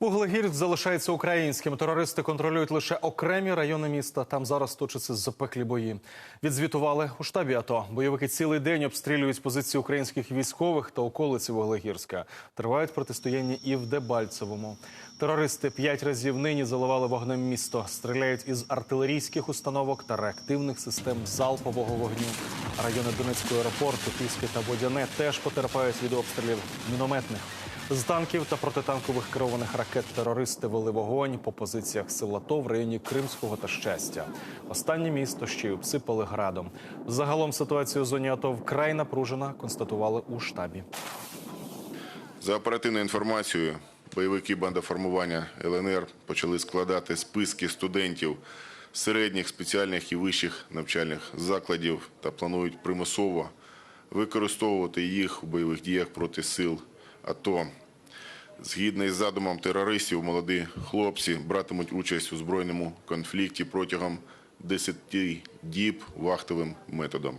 Углегірськ залишається українським. Терористи контролюють лише окремі райони міста. Там зараз точаться запеклі бої. Відзвітували у штабі АТО. Бойовики цілий день обстрілюють позиції українських військових та околиці Вуглегірська. Тривають протистояння і в Дебальцевому. Терористи п'ять разів нині заливали вогнем місто. Стріляють із артилерійських установок та реактивних систем залпового вогню. Райони Донецького аеропорту, Піски та Водяне теж потерпають від обстрілів мінометних. З танків та протитанкових керованих ракет терористи вели вогонь по позиціях сил АТО в районі Кримського та Щастя. Останнє місто ще й обсипали градом. Загалом ситуація у зоні АТО вкрай напружена, констатували у штабі. За оперативною інформацією, бойовики бандоформування ЛНР почали складати списки студентів середніх, спеціальних і вищих навчальних закладів та планують примусово використовувати їх у бойових діях проти сил АТО. Згідно із задумом терористів, молоді хлопці братимуть участь у збройному конфлікті протягом 10 діб вахтовим методом.